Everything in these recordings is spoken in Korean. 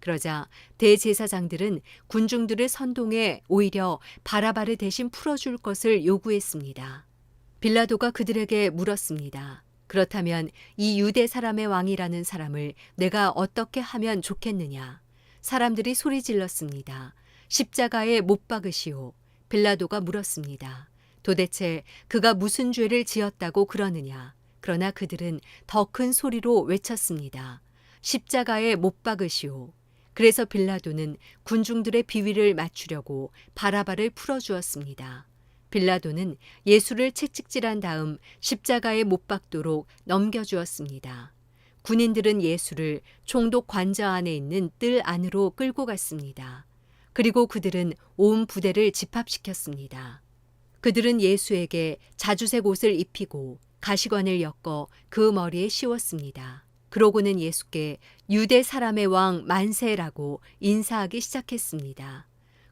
그러자 대제사장들은 군중들을 선동해 오히려 바라바를 대신 풀어줄 것을 요구했습니다. 빌라도가 그들에게 물었습니다. 그렇다면 이 유대 사람의 왕이라는 사람을 내가 어떻게 하면 좋겠느냐? 사람들이 소리 질렀습니다. 십자가에 못 박으시오. 빌라도가 물었습니다. 도대체 그가 무슨 죄를 지었다고 그러느냐? 그러나 그들은 더 큰 소리로 외쳤습니다. 십자가에 못 박으시오. 그래서 빌라도는 군중들의 비위를 맞추려고 바라바를 풀어주었습니다. 빌라도는 예수를 채찍질한 다음 십자가에 못 박도록 넘겨주었습니다. 군인들은 예수를 총독 관저 안에 있는 뜰 안으로 끌고 갔습니다. 그리고 그들은 온 부대를 집합시켰습니다. 그들은 예수에게 자주색 옷을 입히고 가시관을 엮어 그 머리에 씌웠습니다. 그러고는 예수께 유대 사람의 왕 만세라고 인사하기 시작했습니다.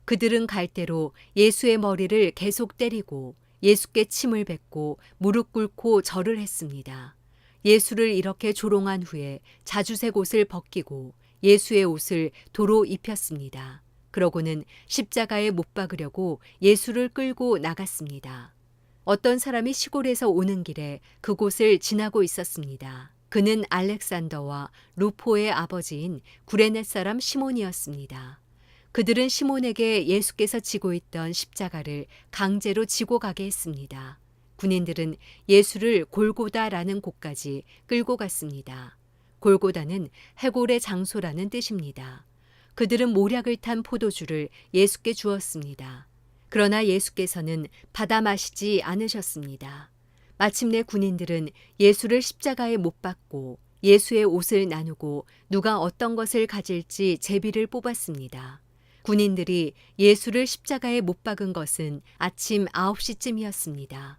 그들은 갈대로 예수의 머리를 계속 때리고 예수께 침을 뱉고 무릎 꿇고 절을 했습니다. 예수를 이렇게 조롱한 후에 자주색 옷을 벗기고 예수의 옷을 도로 입혔습니다. 그러고는 십자가에 못 박으려고 예수를 끌고 나갔습니다. 어떤 사람이 시골에서 오는 길에 그곳을 지나고 있었습니다. 그는 알렉산더와 루포의 아버지인 구레네 사람 시몬이었습니다. 그들은 시몬에게 예수께서 지고 있던 십자가를 강제로 지고 가게 했습니다. 군인들은 예수를 골고다라는 곳까지 끌고 갔습니다. 골고다는 해골의 장소라는 뜻입니다. 그들은 모략을 탄 포도주를 예수께 주었습니다. 그러나 예수께서는 받아 마시지 않으셨습니다. 마침내 군인들은 예수를 십자가에 못 박고 예수의 옷을 나누고 누가 어떤 것을 가질지 제비를 뽑았습니다. 군인들이 예수를 십자가에 못 박은 것은 아침 9시쯤이었습니다.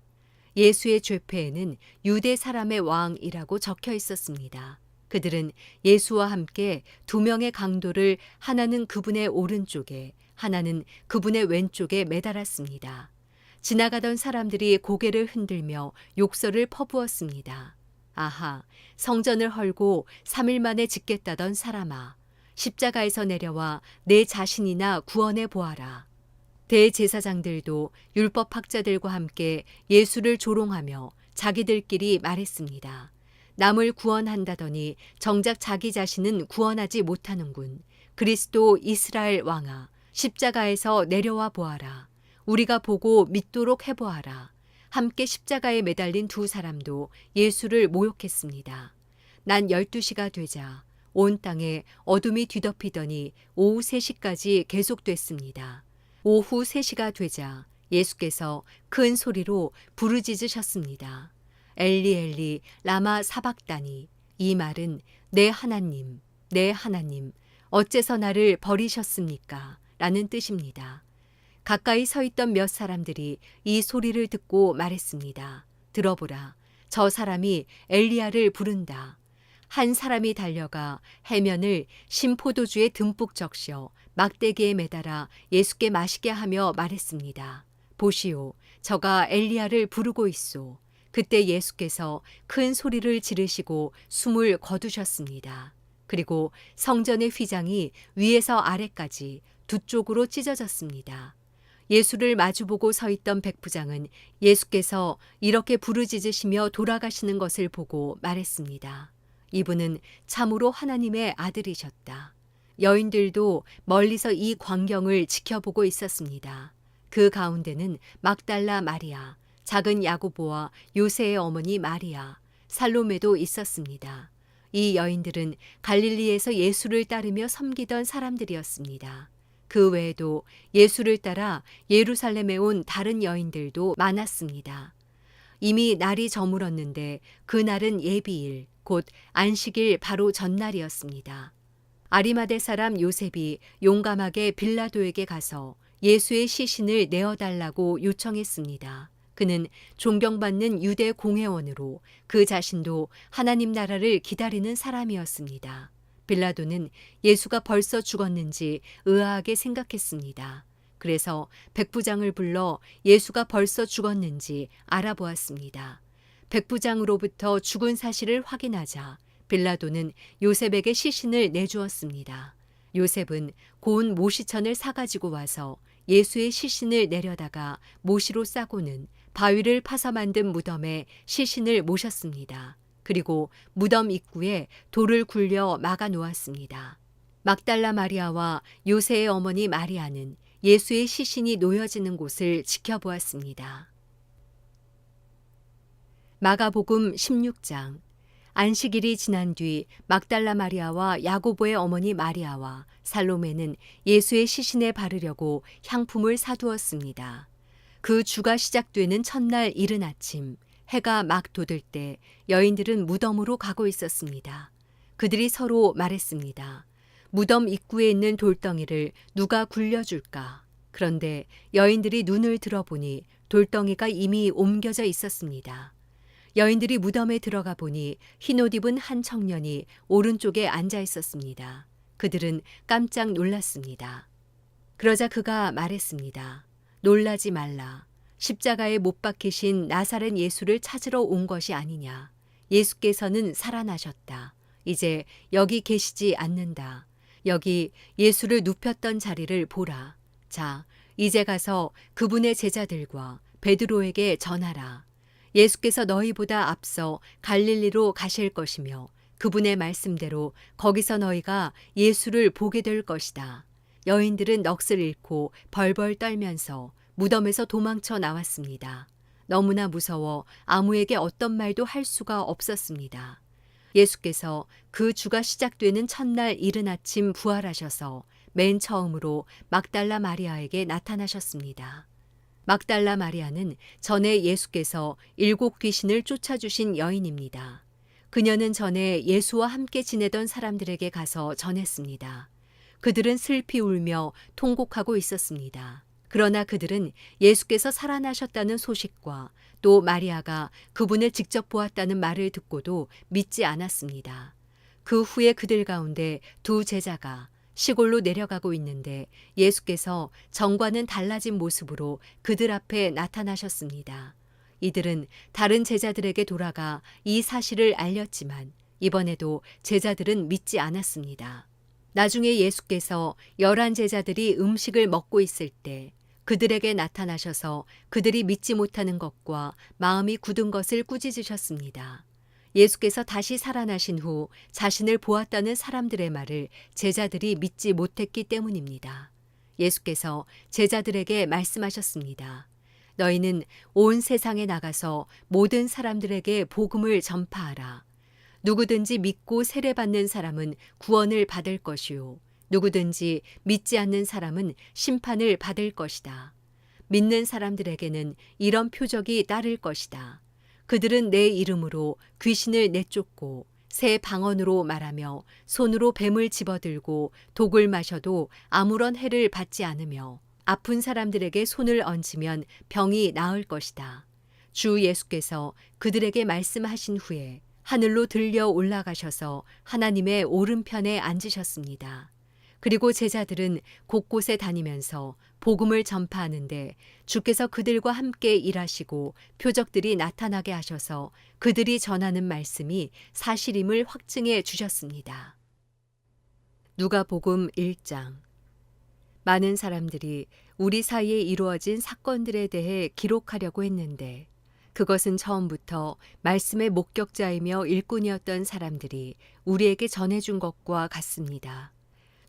예수의 죄패에는 유대 사람의 왕이라고 적혀 있었습니다. 그들은 예수와 함께 두 명의 강도를 하나는 그분의 오른쪽에 하나는 그분의 왼쪽에 매달았습니다. 지나가던 사람들이 고개를 흔들며 욕설을 퍼부었습니다. 아하, 성전을 헐고 3일 만에 짓겠다던 사람아. 십자가에서 내려와 내 자신이나 구원해 보아라. 대제사장들도 율법 학자들과 함께 예수를 조롱하며 자기들끼리 말했습니다. 남을 구원한다더니 정작 자기 자신은 구원하지 못하는군. 그리스도 이스라엘 왕아, 십자가에서 내려와 보아라. 우리가 보고 믿도록 해보아라. 함께 십자가에 매달린 두 사람도 예수를 모욕했습니다. 난 12시가 되자 온 땅에 어둠이 뒤덮이더니 오후 3시까지 계속됐습니다. 오후 3시가 되자 예수께서 큰 소리로 부르짖으셨습니다. 엘리 엘리 라마 사박다니 이 말은 내 하나님 내 하나님 어째서 나를 버리셨습니까? 라는 뜻입니다. 가까이 서 있던 몇 사람들이 이 소리를 듣고 말했습니다. 들어보라. 저 사람이 엘리야를 부른다. 한 사람이 달려가 해면을 심포도주에 듬뿍 적셔 막대기에 매달아 예수께 마시게 하며 말했습니다. 보시오. 저가 엘리야를 부르고 있소. 그때 예수께서 큰 소리를 지르시고 숨을 거두셨습니다. 그리고 성전의 휘장이 위에서 아래까지 두 쪽으로 찢어졌습니다. 예수를 마주보고 서 있던 백부장은 예수께서 이렇게 부르짖으시며 돌아가시는 것을 보고 말했습니다. 이분은 참으로 하나님의 아들이셨다. 여인들도 멀리서 이 광경을 지켜보고 있었습니다. 그 가운데는 막달라 마리아, 작은 야고보와 요새의 어머니 마리아, 살로메도 있었습니다. 이 여인들은 갈릴리에서 예수를 따르며 섬기던 사람들이었습니다. 그 외에도 예수를 따라 예루살렘에 온 다른 여인들도 많았습니다. 이미 날이 저물었는데 그날은 예비일, 곧 안식일 바로 전날이었습니다. 아리마대 사람 요셉이 용감하게 빌라도에게 가서 예수의 시신을 내어달라고 요청했습니다. 그는 존경받는 유대 공회원으로 그 자신도 하나님 나라를 기다리는 사람이었습니다. 빌라도는 예수가 벌써 죽었는지 의아하게 생각했습니다. 그래서 백부장을 불러 예수가 벌써 죽었는지 알아보았습니다. 백부장으로부터 죽은 사실을 확인하자 빌라도는 요셉에게 시신을 내주었습니다. 요셉은 고운 모시천을 사가지고 와서 예수의 시신을 내려다가 모시로 싸고는 바위를 파서 만든 무덤에 시신을 모셨습니다. 그리고 무덤 입구에 돌을 굴려 막아 놓았습니다. 막달라 마리아와 요새의 어머니 마리아는 예수의 시신이 놓여지는 곳을 지켜보았습니다. 마가복음 16장 안식일이 지난 뒤 막달라 마리아와 야고보의 어머니 마리아와 살로메는 예수의 시신에 바르려고 향품을 사두었습니다. 그 주가 시작되는 첫날 이른 아침 해가 막 돋을 때 여인들은 무덤으로 가고 있었습니다. 그들이 서로 말했습니다. 무덤 입구에 있는 돌덩이를 누가 굴려줄까? 그런데 여인들이 눈을 들어보니 돌덩이가 이미 옮겨져 있었습니다. 여인들이 무덤에 들어가 보니 흰옷 입은 한 청년이 오른쪽에 앉아 있었습니다. 그들은 깜짝 놀랐습니다. 그러자 그가 말했습니다. 놀라지 말라. 십자가에 못 박히신 나사렛 예수를 찾으러 온 것이 아니냐. 예수께서는 살아나셨다. 이제 여기 계시지 않는다. 여기 예수를 눕혔던 자리를 보라. 자, 이제 가서 그분의 제자들과 베드로에게 전하라. 예수께서 너희보다 앞서 갈릴리로 가실 것이며 그분의 말씀대로 거기서 너희가 예수를 보게 될 것이다. 여인들은 넋을 잃고 벌벌 떨면서 무덤에서 도망쳐 나왔습니다. 너무나 무서워 아무에게 어떤 말도 할 수가 없었습니다. 예수께서 그 주가 시작되는 첫날 이른 아침 부활하셔서 맨 처음으로 막달라 마리아에게 나타나셨습니다. 막달라 마리아는 전에 예수께서 일곱 귀신을 쫓아주신 여인입니다. 그녀는 전에 예수와 함께 지내던 사람들에게 가서 전했습니다. 그들은 슬피 울며 통곡하고 있었습니다. 그러나 그들은 예수께서 살아나셨다는 소식과 또 마리아가 그분을 직접 보았다는 말을 듣고도 믿지 않았습니다. 그 후에 그들 가운데 두 제자가 시골로 내려가고 있는데 예수께서 정과는 달라진 모습으로 그들 앞에 나타나셨습니다. 이들은 다른 제자들에게 돌아가 이 사실을 알렸지만 이번에도 제자들은 믿지 않았습니다. 나중에 예수께서 열한 제자들이 음식을 먹고 있을 때 그들에게 나타나셔서 그들이 믿지 못하는 것과 마음이 굳은 것을 꾸짖으셨습니다. 예수께서 다시 살아나신 후 자신을 보았다는 사람들의 말을 제자들이 믿지 못했기 때문입니다. 예수께서 제자들에게 말씀하셨습니다. 너희는 온 세상에 나가서 모든 사람들에게 복음을 전파하라. 누구든지 믿고 세례받는 사람은 구원을 받을 것이요. 누구든지 믿지 않는 사람은 심판을 받을 것이다. 믿는 사람들에게는 이런 표적이 따를 것이다. 그들은 내 이름으로 귀신을 내쫓고 새 방언으로 말하며 손으로 뱀을 집어들고 독을 마셔도 아무런 해를 받지 않으며 아픈 사람들에게 손을 얹으면 병이 나을 것이다. 주 예수께서 그들에게 말씀하신 후에 하늘로 들려 올라가셔서 하나님의 오른편에 앉으셨습니다. 그리고 제자들은 곳곳에 다니면서 복음을 전파하는데 주께서 그들과 함께 일하시고 표적들이 나타나게 하셔서 그들이 전하는 말씀이 사실임을 확증해 주셨습니다. 누가복음 1장 많은 사람들이 우리 사이에 이루어진 사건들에 대해 기록하려고 했는데 그것은 처음부터 말씀의 목격자이며 일꾼이었던 사람들이 우리에게 전해준 것과 같습니다.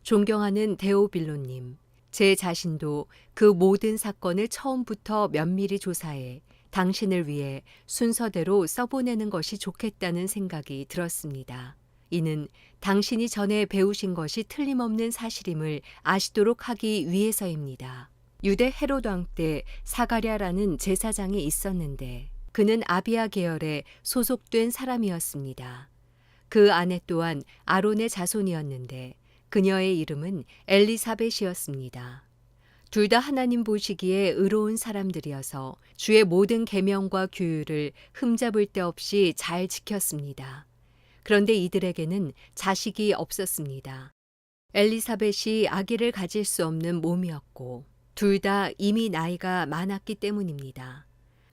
존경하는 데오빌로님, 제 자신도 그 모든 사건을 처음부터 면밀히 조사해 당신을 위해 순서대로 써보내는 것이 좋겠다는 생각이 들었습니다. 이는 당신이 전에 배우신 것이 틀림없는 사실임을 아시도록 하기 위해서입니다. 유대 헤로드 왕때 사가랴라는 제사장이 있었는데 그는 아비아 계열에 소속된 사람이었습니다. 그 아내 또한 아론의 자손이었는데 그녀의 이름은 엘리사벳이었습니다. 둘 다 하나님 보시기에 의로운 사람들이어서 주의 모든 계명과 규율을 흠잡을 데 없이 잘 지켰습니다. 그런데 이들에게는 자식이 없었습니다. 엘리사벳이 아기를 가질 수 없는 몸이었고 둘 다 이미 나이가 많았기 때문입니다.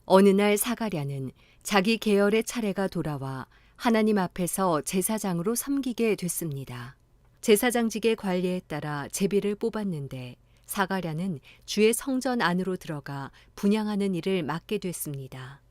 어느 날 사가랴는 자기 계열의 차례가 돌아와 하나님 앞에서 제사장으로 섬기게 됐습니다. 제사장직의 관리에 따라 제비를 뽑았는데 사가랴는 주의 성전 안으로 들어가 분양하는 일을 맡게 됐습니다.